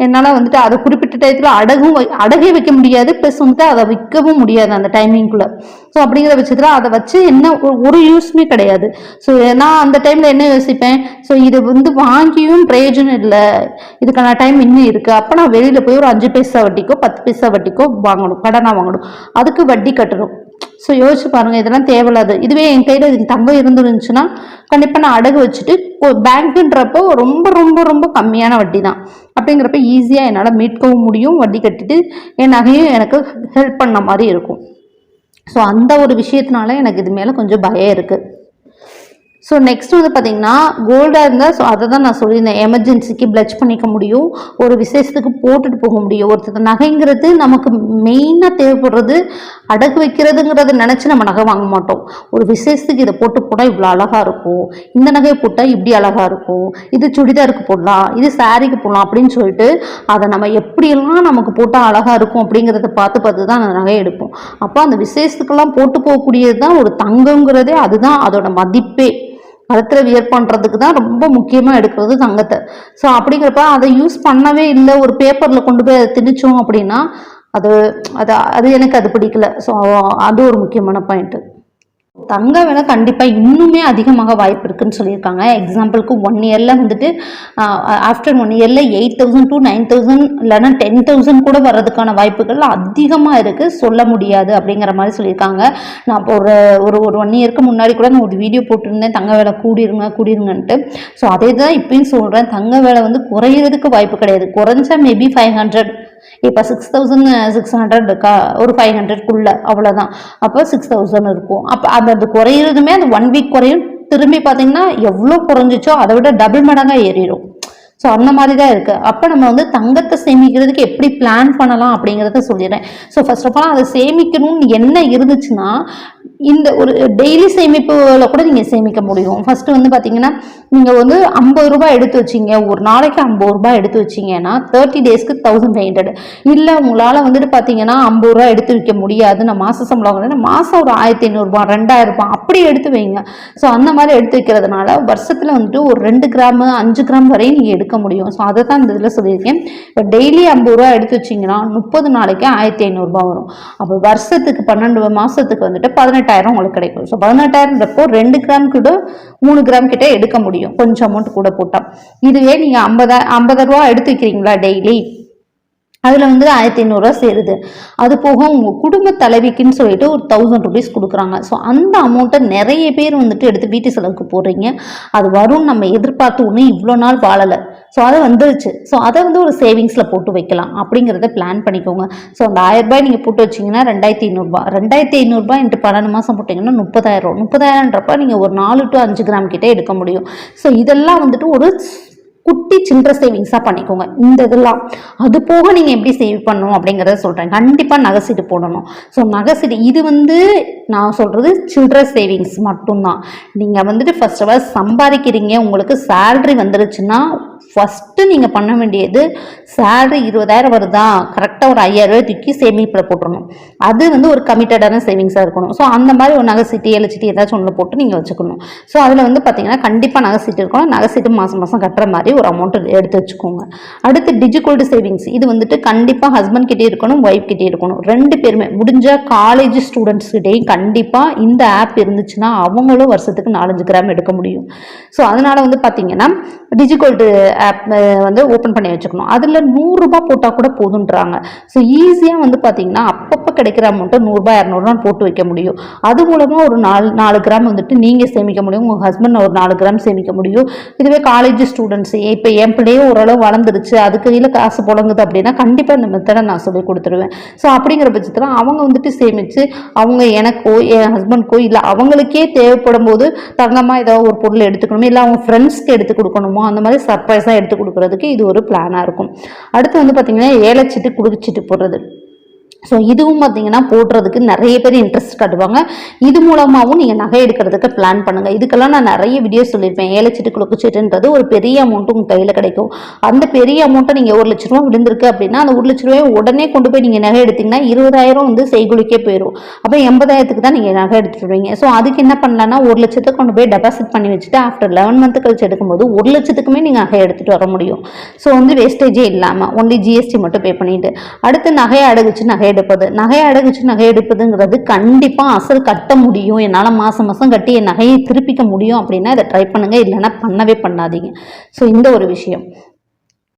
என்னால் வந்துட்டு அதை குறிப்பிட்ட டயத்தில் அடகும் வை அடகே வைக்க முடியாது. ப்ளஸ் வந்துட்டு அதை விற்கவும் முடியாது அந்த டைமிங்குள்ளே ஸோ அப்படிங்கிற பட்சத்தில் அதை வச்சு என்ன ஒரு- யூஸ்மே கிடையாது. ஸோ நான் அந்த டைமில் என்ன யோசிப்பேன்? ஸோ இது வந்து வாங்கியும் பிரயோஜனம் இல்லை. இதுக்கான டைம் இன்னும் இருக்குது அப்போ நான் வெளியில் போய் ஒரு அஞ்சு பைசா வட்டிக்கோ பத்து பைசா வட்டிக்கோ வாங்கணும். கடனாக வாங்கணும். அதுக்கு வட்டி கட்டணும். ஸோ யோசிச்சு பாருங்கள் இதெல்லாம் தேவையில்லாது. இதுவே என் கையில் இது தங்கம் இருந்துருந்துச்சுன்னா கண்டிப்பாக நான் அடகு வச்சுட்டு பேங்க்குன்றப்போ ரொம்ப ரொம்ப ரொம்ப கம்மியான வட்டி தான் அப்படிங்கிறப்ப ஈஸியாக என்னால் மீட்கவும் முடியும். வட்டி கட்டிட்டு என் நகையும் எனக்கு ஹெல்ப் பண்ண மாதிரி இருக்கும். ஸோ அந்த ஒரு விஷயத்தினால எனக்கு இது மேலே கொஞ்சம் பயம் இருக்குது ஸோ நெக்ஸ்ட் வந்து பார்த்தீங்கன்னா கோல்டாக இருந்தால் ஸோ அதை தான் நான் சொல்லியிருந்தேன். எமர்ஜென்சிக்கு பிளச் பண்ணிக்க முடியும். ஒரு விசேஷத்துக்கு போட்டுட்டு போக முடியும். ஒருத்தர் நகைங்கிறது நமக்கு மெயினாக தேவைப்படுறது அடகு வைக்கிறதுங்கிறத நினச்சி நம்ம நகை வாங்க மாட்டோம். ஒரு விசேஷத்துக்கு இதை போட்டு போட்டால் இவ்வளோ அழகாக இருக்கும். இந்த நகையை போட்டால் இப்படி அழகாக இருக்கும். இது சுடிதாருக்கு போடலாம். இது சாரீக்கு போடலாம் அப்படின்னு சொல்லிட்டு அதை நம்ம எப்படியெல்லாம் நமக்கு போட்டால் அழகாக இருக்கும் அப்படிங்கிறத பார்த்து பார்த்து தான் அந்த நகையை எடுப்போம். அப்போ அந்த விசேஷத்துக்கெல்லாம் போட்டு போகக்கூடியது தான் ஒரு தங்கங்கிறதே அதுதான் அதோட மதிப்பே. கழுத்தில் வியர் பண்ணுறதுக்கு தான் ரொம்ப முக்கியமாக எடுக்கிறது தங்கத்தை. ஸோ அப்படிங்கிறப்ப அதை யூஸ் பண்ணவே இல்லை. ஒரு பேப்பரில் கொண்டு போய் அதை திணிச்சோம் அப்படின்னா அது அது அது எனக்கு அது பிடிக்கல. ஸோ அது ஒரு முக்கியமான பாயிண்ட்டு தங்க விலை கண்டிப்பாக இன்னுமே அதிகமாக வாய்ப்பு இருக்குன்னு சொல்லியிருக்காங்க. எக்ஸாம்பிளுக்கு ஒன் இயரில் வந்துட்டு ஆஃப்டர் ஒன் இயரில் eight thousand to nine thousand இல்லைன்னா டென் தௌசண்ட் கூட வர்றதுக்கான வாய்ப்புகள் அதிகமாக இருக்குது சொல்ல முடியாது அப்படிங்கிற மாதிரி சொல்லியிருக்காங்க. நான் இப்போ ஒரு ஒரு ஒரு ஒன் இயருக்கு முன்னாடி கூட நான் ஒரு வீடியோ போட்டிருந்தேன். தங்க விலை கூடிருங்க கூடிருங்கன்ட்டு. ஸோ அதே தான் இப்பயும் சொல்கிறேன் தங்க விலை வந்து குறையிறதுக்கு வாய்ப்பு கிடையாது. குறைஞ்சா மேபி ஃபைவ் ஹண்ட்ரட் இப்போ சிக்ஸ் தௌசண்ட் சிக்ஸ் ஹண்ட்ரட் இருக்கா ஒரு ஃபைவ் ஹண்ட்ரட்குள்ளே அவ்வளோதான் அப்போ சிக்ஸ் தௌசண்ட் இருக்கும். அப்போ அது அது குறையிறதுமே அந்த ஒன் வீக் குறையும். திரும்பி பார்த்தீங்கன்னா எவ்வளோ குறைஞ்சிச்சோ அதை விட டபுள் மடங்காக ஏறிடும். ஸோ அந்த மாதிரி தான் இருக்குது அப்போ நம்ம வந்து தங்கத்தை சேமிக்கிறதுக்கு எப்படி பிளான் பண்ணலாம் அப்படிங்கிறத சொல்லிடுறேன். ஸோ ஃபர்ஸ்ட் ஆஃப் ஆல் அதை சேமிக்கணும்னு என்ன இருந்துச்சுன்னா இந்த ஒரு டெய்லி சேமிப்புல கூட நீங்கள் சேமிக்க முடியும். ஃபர்ஸ்ட் வந்து பார்த்தீங்கன்னா நீங்கள் வந்து ஐம்பது ரூபாய் எடுத்து வச்சீங்க. ஒரு நாளைக்கு ஐம்பது ரூபாய் எடுத்து வச்சீங்கன்னா தேர்ட்டி டேஸ்க்கு தௌசண்ட் ஃபைவ் ஹண்ட்ரட் இல்லை உங்களால் வந்துட்டு பார்த்தீங்கன்னா ஐம்பது ரூபாய் எடுத்து வைக்க முடியாது. நான் மாத சம்பளம் மாதம் ஒரு ஆயிரத்தி ஐநூறுரூபா ரெண்டாயிரரூபா அப்படி எடுத்து வைங்க. ஸோ அந்த மாதிரி எடுத்து வைக்கிறதுனால வருஷத்தில் வந்துட்டு ஒரு ரெண்டு கிராம் அஞ்சு கிராம் வரையும் நீங்கள் எடுக்க எடுக்க முடியும். ஸோ அதை தான் இந்த இதில் சொல்லியிருக்கேன். இப்போ டெய்லி ஐம்பது ரூபா எடுத்து வச்சிங்கன்னா முப்பது நாளைக்கு ஆயிரத்தி ஐநூறுரூபா வரும். அப்போ வருஷத்துக்கு பன்னெண்டு மாதத்துக்கு வந்துட்டு பதினெட்டாயிரம் உங்களுக்கு கிடைக்கும். ஸோ பதினெட்டாயிரம்ன்றப்போ ரெண்டு கிராம் கூட மூணு கிராம் கிட்டே எடுக்க முடியும். கொஞ்சம் அமௌண்ட் கூட போட்டால் இதுவே நீங்கள் ஐம்பதா ஐம்பது ரூபா எடுத்து வைக்கிறீங்களா டெய்லி அதில் வந்து ஆயிரத்தி ஐநூறுரூவா சேருது. அது போக உங்கள் குடும்ப தலைவிக்குன்னு சொல்லிட்டு ஒரு தௌசண்ட் ருபீஸ் கொடுக்குறாங்க. ஸோ அந்த அமௌண்ட்டை நிறைய பேர் வந்துட்டு எடுத்து வீட்டு செலவுக்கு போடுறீங்க. அது வரும்னு நம்ம எதிர்பார்த்து ஒன்று இவ்வளோ நாள் வாழலை. ஸோ அது வந்துருச்சு. ஸோ அதை வந்து ஒரு சேவிங்ஸில் போட்டு வைக்கலாம். அப்படிங்கிறத பிளான் பண்ணிக்கோங்க. ஸோ அந்த ஆயிரம் ரூபாய் நீங்கள் போட்டு வச்சிங்கன்னா ரெண்டாயிரத்தி ஐநூறுரூபா ரெண்டாயிரத்தி ஐநூறுரூபா இன்ட்டு பன்னெண்டு மாதம் போட்டிங்கன்னா முப்பதாயிரம் முப்பதாயிரம்ன்றப்ப நீங்கள் ஒரு நாலு டு அஞ்சு கிராம் கிட்டே எடுக்க முடியும். ஸோ இதெல்லாம் வந்துட்டு ஒரு குட்டி சில்லற சேவிங்ஸாக பண்ணிக்கோங்க. இந்த இதெல்லாம். அது போக நீங்கள் எப்படி சேவ் பண்ணணும் அப்படிங்கிறத சொல்கிறேன் கண்டிப்பாக நகை சீட்டு போடணும். ஸோ நகை இது வந்து நான் சொல்கிறது சில்லற சேவிங்ஸ் மட்டும்தான். நீங்கள் வந்துட்டு ஃபர்ஸ்ட் ஆஃப் ஆல் சம்பாதிக்கிறீங்க. உங்களுக்கு சேல்ரி வந்துருச்சுன்னா ஃபஸ்ட்டு நீங்கள் பண்ண வேண்டியது சேலரி இருபதாயிரம் வருதா? கரெக்டாக ஒரு ஐயாயிரம் ரூபாய் தூக்கி சேமிப்பில் போட்டுடணும் அது வந்து ஒரு கமிட்டடான சேவிங்ஸாக இருக்கணும். ஸோ அந்த மாதிரி ஒரு நகை சீட்டு ஏழு சீட்டு ஏதாச்சும் ஒன்று போட்டு நீங்கள் வச்சுக்கணும். ஸோ அதில் வந்து பார்த்தீங்கன்னா கண்டிப்பாக நகை சீட்டு இருக்கணும். நகை சீட்டு மாதம் மாதம் கட்டுற மாதிரி ஒரு அமௌண்ட் எடுத்து வச்சுக்கோங்க. அடுத்து டிஜிகோல்டு சேவிங்ஸ் இது வந்துட்டு கண்டிப்பாக ஹஸ்பண்ட் கிட்டே இருக்கணும் ஒய்ஃப் கிட்டே இருக்கணும். ரெண்டு பேருமே. முடிஞ்சால் காலேஜ் ஸ்டூடெண்ட்ஸ் கிட்டேயும் கண்டிப்பாக இந்த ஆப் இருந்துச்சுன்னா அவங்களும் வருஷத்துக்கு நாலஞ்சு கிராம் எடுக்க முடியும். ஸோ அதனால் வந்து பார்த்தீங்கன்னா டிஜிகோல்டு ஆப் வந்து ஓப்பன் பண்ணி வச்சுக்கணும். அதில் நூறுரூபா போட்டால் கூட போதுன்றாங்க. ஸோ ஈஸியாக வந்து பார்த்தீங்கன்னா அப்பப்போ கிடைக்கிற அமௌண்ட்டை நூறுரூபா இரநூறுவா போட்டு வைக்க முடியும். அது மூலமாக ஒரு நாலு நாலு கிராம் வந்துட்டு நீங்கள் சேமிக்க முடியும். உங்கள் ஹஸ்பண்ட் ஒரு நாலு கிராம் சேமிக்க முடியும். இதுவே காலேஜ் ஸ்டூடெண்ட்ஸ் இப்போ என் பிள்ளையே ஓரளவு வளர்ந்துருச்சு. அதுக்கு கையில் காசு புழங்குது அப்படின்னா கண்டிப்பாக இந்த மெத்தடை நான் சொல்லி கொடுத்துருவேன். ஸோ அப்படிங்கிற பட்சத்தில் அவங்க வந்துட்டு சேமித்து அவங்க எனக்கோ என் ஹஸ்பண்ட்க்கோ இல்லை அவங்களுக்கே தேவைப்படும் போது தங்கமாக ஏதாவது ஒரு பொருள் எடுத்துக்கணுமோ? இல்லை அவங்க ஃப்ரெண்ட்ஸ்க்கு எடுத்து கொடுக்கணுமோ? அந்த மாதிரி சர்ப்ரைஸாக எடுத்து கொடுக்குறதுக்கு இது ஒரு பிளானாக இருக்கும். அடுத்து வந்து பார்த்திங்கன்னா ஏலச்சீட்டு குடுக்கச்சீட்டு போடுறது ஸோ இதுவும் பார்த்தீங்கன்னா போடுறதுக்கு நிறைய பேர் இன்ட்ரெஸ்ட் காட்டுவாங்க. இது மூலமாகவும் நீங்கள் நகை எடுக்கிறதுக்கு பிளான் பண்ணுங்கள் இதுக்கெல்லாம் நான் நிறைய வீடியோ சொல்லியிருப்பேன். ஏலச்சீட்டு குழுக்குச்சீட்டுன்றது ஒரு பெரிய அமௌண்ட்டு உங்கள் கையில் கிடைக்கும். அந்த பெரிய அமௌண்ட்டை நீங்கள் ஒரு லட்ச ரூபா விழுந்திருக்கு அப்படின்னா அந்த ஒரு லட்ச ரூபாயை உடனே கொண்டு போய் நீங்கள் நகை எடுத்தீங்கன்னா இருபதாயிரம் வந்து செய்குலிக்கே போயிடும் அப்போ எண்பதாயிரத்துக்கு தான் நீங்கள் நகை எடுத்துருவீங்க ஸோ அதுக்கு என்ன பண்ணலாம்னா ஒரு லட்சத்தை கொண்டு போய் டெபாசிட் பண்ணி வச்சுட்டு ஆஃப்டர் லெவன் மந்த் கழிச்சு எடுக்கும்போது ஒரு லட்சத்துக்குமே நீங்கள் நகை எடுத்துகிட்டு வர முடியும். ஸோ வந்து வேஸ்டேஜே இல்லாமல் ஒன்லி ஜிஎஸ்டி மட்டும் பே பண்ணிட்டு அடுத்து நகையை அடகு வச்சு நகை எடுப்பது. நகை அடகுச்சு நகை எடுப்பதுங்கிறது கண்டிப்பாக அசல் கட்ட முடியும். என்னால் மாதம் மாதம் கட்டி என் நகையை திருப்பிக்க முடியும் அப்படின்னா இதை ட்ரை பண்ணுங்கள் இல்லைன்னா பண்ணவே பண்ணாதீங்க. ஸோ இந்த ஒரு விஷயம்.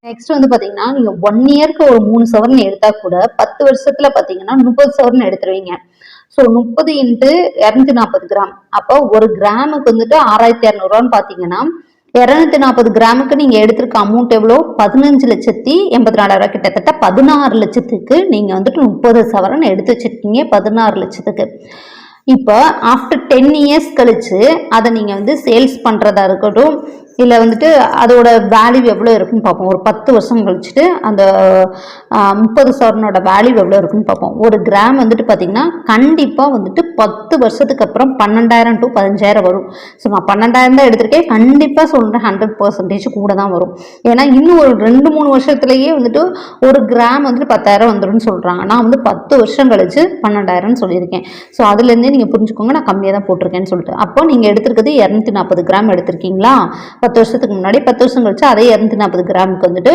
நெக்ஸ்ட் வந்து பார்த்தீங்கன்னா நீங்கள் ஒன் இயர்க்கு ஒரு மூணு சவரன் எடுத்தால் கூட பத்து வருஷத்தில் பார்த்தீங்கன்னா முப்பது சவரன் எடுத்துருவீங்க. ஸோ முப்பது இன்ட்டு இரநூத்தி நாற்பது கிராம். அப்போ ஒரு கிராமுக்கு வந்துட்டு ஆறாயிரத்தி இரநூறுவான்னு பார்த்தீங்கன்னா இரநூத்தி நாற்பது கிராமுக்கு நீங்கள் எடுத்திருக்க அமௌண்ட் எவ்வளோ? பதினஞ்சு லட்சத்தி எண்பத்தி நாலாயிரம் கிட்டத்தட்ட பதினாறு லட்சத்துக்கு நீங்கள் வந்துட்டு முப்பது சவரன் எடுத்து வச்சிருக்கீங்க பதினாறு லட்சத்துக்கு. இப்போ ஆஃப்டர் டென் இயர்ஸ் கழிச்சு அதை நீங்கள் வந்து சேல்ஸ் பண்ணுறதா இருக்கட்டும் இல்லை வந்துட்டு அதோட வேல்யூ எவ்வளோ இருக்குன்னு பார்ப்போம். ஒரு பத்து வருஷம் கழிச்சுட்டு அந்த முப்பது சவரனோட வேல்யூ எவ்வளோ இருக்குன்னு பார்ப்போம். ஒரு கிராம் வந்துட்டு பார்த்தீங்கன்னா கண்டிப்பாக வந்துட்டு பத்து வருஷத்துக்கு அப்புறம் பன்னெண்டாயிரம் டு பதினஞ்சாயிரம் வரும். ஸோ நான் பன்னெண்டாயிரம் தான் எடுத்திருக்கேன். கண்டிப்பாக சொல்கிறேன் ஹண்ட்ரட் பர்சன்டேஜ் கூட தான் வரும். ஏன்னா இன்னும் ஒரு ரெண்டு மூணு வருஷத்துலேயே வந்துட்டு ஒரு கிராம் வந்துட்டு பத்தாயிரம் வந்துடும்னு சொல்கிறாங்க நான் வந்து பத்து வருஷம் கழிச்சு பன்னெண்டாயிரம்னு சொல்லியிருக்கேன். ஸோ அதுலேருந்தே நீங்கள் புரிஞ்சுக்கோங்க. நான் கம்மியாக தான் போட்டிருக்கேன்னு சொல்லிட்டு. அப்போ நீங்கள் எடுத்திருக்கிறது இரநூத்தி நாற்பது கிராம் எடுத்திருக்கீங்களா? பத்து வருஷத்துக்கு முன்னாடி பத்து வருஷம் கழிச்சு அதே இரநூத்தி நாற்பது கிராமுக்கு வந்துட்டு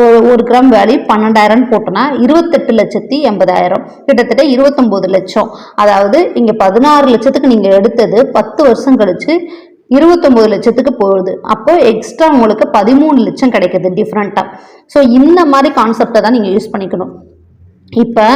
ஒரு ஒரு கிராம் வேல்யூ பன்னெண்டாயிரம்னு போட்டோன்னா இருபத்தெட்டு லட்சத்தி எண்பதாயிரம். கிட்டத்தட்ட இருபத்தொம்போது லட்சம். அதாவது இங்கே பதினாறு லட்சத்துக்கு நீங்கள் எடுத்தது பத்து வருஷம் கழிச்சு இருபத்தொம்போது லட்சத்துக்கு போகுது. அப்போ எக்ஸ்ட்ரா உங்களுக்கு பதிமூணு லட்சம் கிடைக்குது டிஃப்ரெண்ட்டாக ஸோ இந்த மாதிரி கான்செப்டை தான் நீங்கள் யூஸ் பண்ணிக்கணும். இப்போ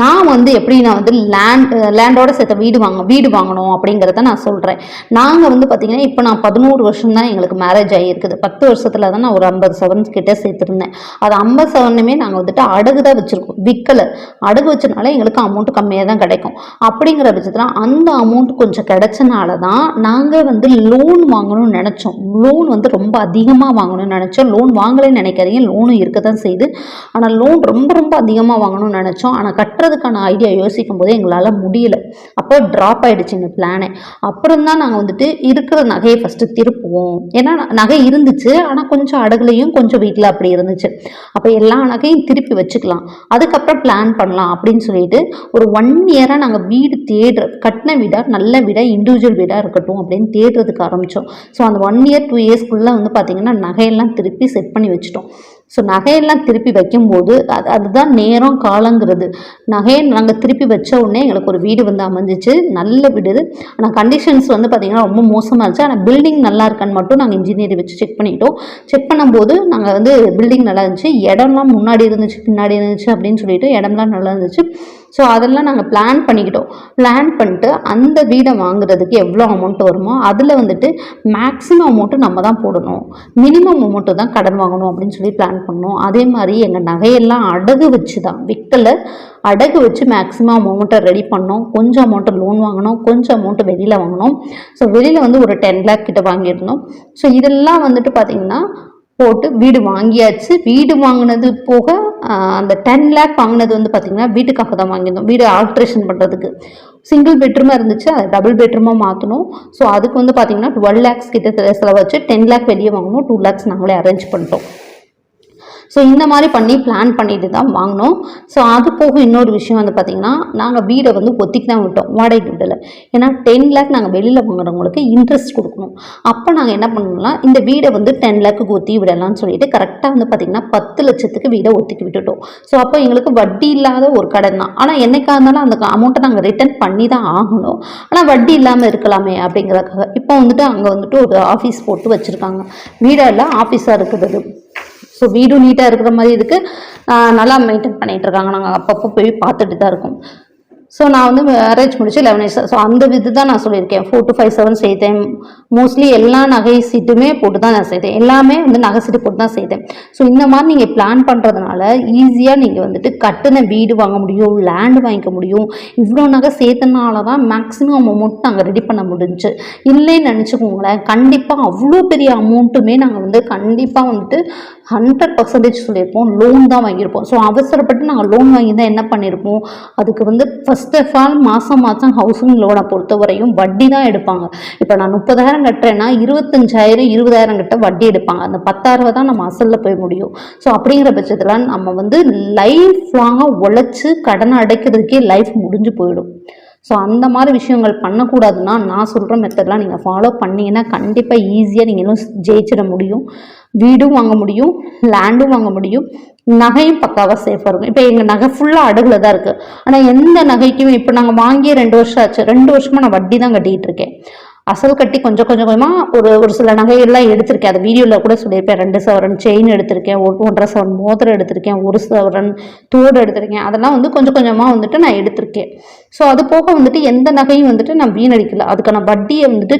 நான் வந்து எப்படி நான் வந்து லேண்ட் லேண்டோட சேர்த்த வீடு வாங்க வீடு வாங்கணும் அப்படிங்கிறத நான் சொல்கிறேன் நாங்கள் வந்து பார்த்திங்கன்னா இப்போ நான் பதினோரு வருஷம் தான் எங்களுக்கு மேரேஜ் ஆகியிருக்குது. பத்து வருஷத்தில் தான் நான் ஒரு ஐம்பது செவன் கிட்டே சேர்த்துருந்தேன். அது ஐம்பது செவனுமே நாங்கள் வந்துட்டு அடகு தான் வச்சுருக்கோம். விற்கலை அடகு வச்சனால எங்களுக்கு அமௌண்ட் கம்மியாக தான் கிடைக்கும். அப்படிங்கிற பட்சத்தில் அந்த அமௌண்ட் கொஞ்சம் கிடைச்சனால தான் நாங்கள் வந்து லோன் வாங்கணும்னு நினச்சோம். லோன் வந்து ரொம்ப அதிகமாக வாங்கணும்னு நினச்சோம். லோன் வாங்கலைன்னு நினைக்காதீங்க. லோனும் இருக்க தான் செய்யுது ஆனால் லோன் ரொம்ப ரொம்ப அதிகமாக வாங்கணும்னு நினச்சோம். ஆனால் கட்டுற கட்டுறதுக்கான ஐடியா யோசிக்கும் போதே எங்களால் முடியல. அப்போ ட்ராப் ஆகிடுச்சு இந்த பிளானே அப்புறம் தான் நாங்கள் வந்துட்டு இருக்கிற நகையை ஃபஸ்ட்டு திருப்புவோம். ஏன்னா நகை இருந்துச்சு. ஆனால் கொஞ்சம் அடகுலையும் கொஞ்சம் வீட்டில் அப்படி இருந்துச்சு. அப்போ எல்லா நகையும் திருப்பி வச்சுக்கலாம். அதுக்கப்புறம் பிளான் பண்ணலாம் அப்படின்னு சொல்லிட்டு ஒரு ஒன் இயராக நாங்கள் வீடு தேடுற கட்டின வீடாக நல்ல வீடாக இண்டிவிஜுவல் வீடாக இருக்கட்டும் அப்படின்னு தேடுறதுக்கு ஆரம்பித்தோம் ஸோ அந்த ஒன் இயர் டூ இயர்ஸ்க்குள்ளே வந்து பார்த்திங்கன்னா நகையெல்லாம் திருப்பி செட் பண்ணி வச்சுட்டோம். ஸோ நகையெல்லாம் திருப்பி வைக்கும்போது அது அதுதான் நேரம் காலங்கிறது. நகையை நாங்கள் திருப்பி வச்ச உடனே எங்களுக்கு ஒரு வீடு வந்து அமைஞ்சிச்சு. நல்ல வீடு ஆனால் கண்டிஷன்ஸ் வந்து பார்த்திங்கன்னா ரொம்ப மோசமாக இருந்துச்சு. ஆனால் பில்டிங் நல்லா இருக்கான்னு மட்டும் நாங்கள் இன்ஜினியரிங் வச்சு செக் பண்ணிட்டோம் செக் பண்ணும்போது நாங்கள் வந்து பில்டிங் நல்லா இருந்துச்சு. இடம்லாம் முன்னாடி இருந்துச்சு பின்னாடி இருந்துச்சு அப்படின்னு சொல்லிட்டு இடம்லாம் நல்லா இருந்துச்சு. ஸோ அதெல்லாம் நாங்கள் பிளான் பண்ணிக்கிட்டோம். பிளான் பண்ணிட்டு அந்த வீடை வாங்குறதுக்கு எவ்வளோ அமௌண்ட் வருமோ அதில் வந்துட்டு மேக்ஸிமம் அமௌண்ட்டு நம்ம தான் போடணும். மினிமம் அமௌண்ட்டு தான் கடன் வாங்கணும் அப்படின்னு சொல்லி பிளான் பண்ணோம். அதே மாதிரி எங்கள் நகையெல்லாம் அடகு வச்சு தான் விற்கலை அடகு வச்சு மேக்ஸிமம் அமௌண்ட்டை ரெடி பண்ணோம். கொஞ்சம் அமௌண்ட்டு லோன் வாங்கினோம் கொஞ்சம் அமௌண்ட்டு வெளியில் வாங்கினோம். ஸோ வெளியில் வந்து ஒரு டென் லேக் கிட்ட வாங்கியிருந்தோம். ஸோ இதெல்லாம் வந்துட்டு பார்த்திங்கன்னா போட்டு வீடு வாங்கியாச்சு. வீடு வாங்கினது போக அந்த டென் லேக் வாங்கினது வந்து பார்த்திங்கன்னா வீட்டுக்காக தான் வாங்கியிருந்தோம். வீடு ஆல்ட்ரேஷன் பண்ணுறதுக்கு சிங்கிள் பெட்ரூமாக இருந்துச்சு. அதை டபுள் பெட்ரூமாக மாற்றணும் ஸோ அதுக்கு வந்து பார்த்திங்கன்னா டுவெல் லேக்ஸ் கிட்ட செலவாச்சு டென் லேக் வெளியே வாங்கணும். டூ லேக்ஸ் நாங்களே அரேஞ்ச் பண்ணிட்டோம். ஸோ இந்த மாதிரி பண்ணி பிளான் பண்ணிட்டு தான் வாங்கினோம். ஸோ அது போக இன்னொரு விஷயம் வந்து பார்த்திங்கன்னா நாங்கள் வீடை வந்து ஒத்திக்கு தான் விட்டோம் வாடகை விடலை. ஏன்னா டென் லேக் நாங்கள் வெளியில் வாங்குறவங்களுக்கு இன்ட்ரெஸ்ட் கொடுக்கணும். அப்போ நாங்கள் என்ன பண்ணோம்னா இந்த வீடை வந்து டென் லேக்குக்கு ஒத்தி விடலாம்னு சொல்லிட்டு கரெக்டாக வந்து பார்த்திங்கன்னா பத்து லட்சத்துக்கு வீடை ஒத்திக்கு விட்டுட்டோம். ஸோ அப்போ எங்களுக்கு வட்டி இல்லாத ஒரு கடன் தான். ஆனால் என்னைக்கா இருந்தாலும் அந்த அமௌண்ட்டை நாங்கள் ரிட்டர்ன் பண்ணி தான் ஆகணும். ஆனால் வட்டி இல்லாமல் இருக்கலாமே அப்படிங்கிறதுக்காக இப்போ வந்துட்டு அங்கே வந்துட்டு ஒரு ஆஃபீஸ் போட்டு வச்சுருக்காங்க. வீடெல்லாம் ஆஃபீஸாக இருக்குது. ஸோ வீடும் நீட்டாக இருக்கிற மாதிரி இருக்குது நல்லா மெயின்டைன் பண்ணிகிட்டு இருக்காங்க. நாங்கள் அப்பப்போ போய் பார்த்துட்டு தான் இருக்கோம். ஸோ நான் வந்து மேரேஜ் முடிச்சு லெவன் இயர்ஸ் ஸோ அந்த இது தான் நான் சொல்லியிருக்கேன். ஃபோர் டு ஃபைவ் செவன் செய்தேன். மோஸ்ட்லி எல்லா நகை சீட்டுமே போட்டு தான் நான் செய்தேன். எல்லாமே வந்து நகை சீட்டு போட்டு தான் செய்தேன். ஸோ இந்த மாதிரி நீங்கள் பிளான் பண்ணுறதுனால ஈஸியாக நீங்கள் வந்துட்டு கட்டின வீடு வாங்க முடியும் லேண்டு வாங்கிக்க முடியும். இவ்வளோ நகை சேர்த்தனால தான் மேக்ஸிமம் அமௌண்ட் நாங்கள் ரெடி பண்ண முடிஞ்சுச்சு இல்லைன்னு நினச்சிக்கோங்களேன். கண்டிப்பாக அவ்வளோ பெரிய அமௌண்ட்டுமே நாங்கள் வந்து கண்டிப்பாக வந்துட்டு ஹண்ட்ரட் பர்சன்டேஜ் சொல்லியிருப்போம். லோன் தான் வாங்கியிருப்போம். ஸோ அவசரப்பட்டு நாங்கள் லோன் வாங்கி தான் என்ன பண்ணியிருப்போம்? அதுக்கு வந்து ஃபஸ்ட் ஃபர்ஸ்ட் ஆஃப் ஆல் மாதம் மாதம் ஹவுசிங் லோனை பொறுத்த வரையும் வட்டி தான் எடுப்பாங்க. இப்போ நான் முப்பதாயிரம் கட்டுறேன்னா இருபத்தஞ்சாயிரம் இருபதாயிரம் கிட்ட வட்டி எடுப்பாங்க. அந்த பத்தாயிரரூபா தான் நம்ம அசலில் போய் முடியும். ஸோ அப்படிங்கிற பட்சத்தில் நம்ம வந்து லைஃப் லாங்காக உழைச்சி கடனை அடைக்கிறதுக்கே லைஃப் முடிஞ்சு போயிடும். ஸோ அந்த மாதிரி விஷயங்கள் பண்ணக்கூடாதுன்னா நான் சொல்கிற மெத்தட்லாம் நீங்கள் ஃபாலோ பண்ணீங்கன்னா கண்டிப்பாக ஈஸியாக நீங்களும் ஜெயிச்சிட முடியும். வீடும் வாங்க முடியும் லேண்டும் வாங்க முடியும் நகையும் பக்காவாக சேஃபாக இருக்கும். இப்போ எங்கள் நகை ஃபுல்லாக அடகுல தான் இருக்குது ஆனால் எந்த நகைக்குமே இப்போ நாங்கள் வாங்கியே ரெண்டு வருஷம் ஆச்சு. ரெண்டு வருஷமாக நான் வட்டி தான் கட்டிகிட்டு இருக்கேன். அசல் கட்டி கொஞ்சம் கொஞ்சம் கொஞ்சமாக ஒரு ஒரு சில நகையெல்லாம் எடுத்திருக்கேன். அதை வீடியோவில் கூட சொல்லியிருப்பேன். ரெண்டு சவரன் செயின் எடுத்திருக்கேன். ஒரு ஒன்றரை சவரன் மோதிரம் எடுத்திருக்கேன். ஒரு சவரன் தோடு எடுத்திருக்கேன். அதெல்லாம் வந்து கொஞ்சம் கொஞ்சமாக வந்துட்டு நான் எடுத்திருக்கேன். ஸோ அது போக வந்துட்டு எந்த நகையும் வந்துட்டு நான் வீணடிக்கல. அதுக்கான வட்டியை வந்துட்டு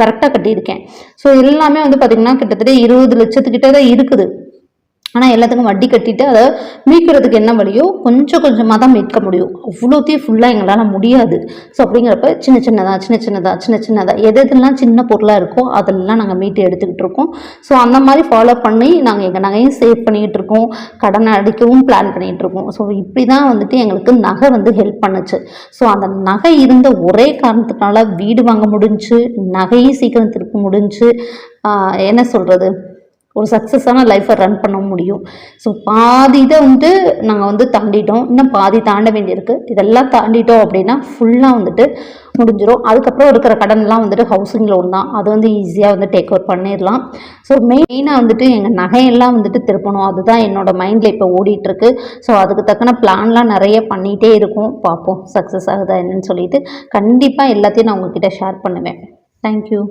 கரெக்டாக கட்டியிருக்கேன். ஸோ எல்லாமே வந்து பார்த்திங்கன்னா கிட்டத்தட்ட இருபது லட்சத்துக்கிட்ட தான் இருக்குது. ஆனால் எல்லாத்துக்கும் வட்டி கட்டிட்டு அதை மீட்கிறதுக்கு என்ன வழியோ கொஞ்சம் கொஞ்சமாக தான் மீட்க முடியும். அவ்வளோத்தையும் ஃபுல்லாக எங்களால் முடியாது. ஸோ அப்படிங்கிறப்ப சின்ன சின்னதாக சின்ன சின்னதாக சின்ன சின்னதாக எது எதெல்லாம் சின்ன பொருளாக இருக்கோ அதெல்லாம் நாங்கள் மீட்டு எடுத்துக்கிட்டு இருக்கோம். ஸோ அந்த மாதிரி ஃபாலோ பண்ணி நாங்கள் எங்கள் நகையும் சேவ் பண்ணிக்கிட்டு இருக்கோம். கடனை அடிக்கவும் பிளான் பண்ணிகிட்டு இருக்கோம். ஸோ இப்படி தான் வந்துட்டு எங்களுக்கு நகை வந்து ஹெல்ப் பண்ணுச்சு. ஸோ அந்த நகை இருந்த ஒரே காரணத்தினால வீடு வாங்க முடிஞ்சு நகையும் சீக்கிரம் திருப்ப முடிஞ்சு என்ன சொல்கிறது ஒரு சக்ஸஸான லைஃப்பை ரன் பண்ண முடியும். ஸோ பாதி இதை வந்து நாங்கள் வந்து தாண்டிட்டோம். இன்னும் பாதி தாண்ட வேண்டியிருக்கு. இதெல்லாம் தாண்டிட்டோம் அப்படின்னா ஃபுல்லாக வந்துட்டு முடிஞ்சிடும் அதுக்கப்புறம் இருக்கிற கடன்லாம் வந்துட்டு ஹவுசிங் லோன் தான். அது வந்து ஈஸியாக வந்து டேக் ஓவர் பண்ணிடலாம். ஸோ மெயினாக வந்துட்டு எங்கள் நகையெல்லாம் வந்துட்டு திருப்பணும். அதுதான் என்னோட மைண்டில் இப்போ ஓடிட்டுருக்கு. ஸோ அதுக்கு தக்கன பிளான்லாம் நிறைய பண்ணிகிட்டே இருக்கும். பார்ப்போம் சக்ஸஸ் ஆகுதா என்னன்னு சொல்லிட்டு. கண்டிப்பாக எல்லாத்தையும் நான் உங்ககிட்ட ஷேர் பண்ணுவேன். தேங்க்யூ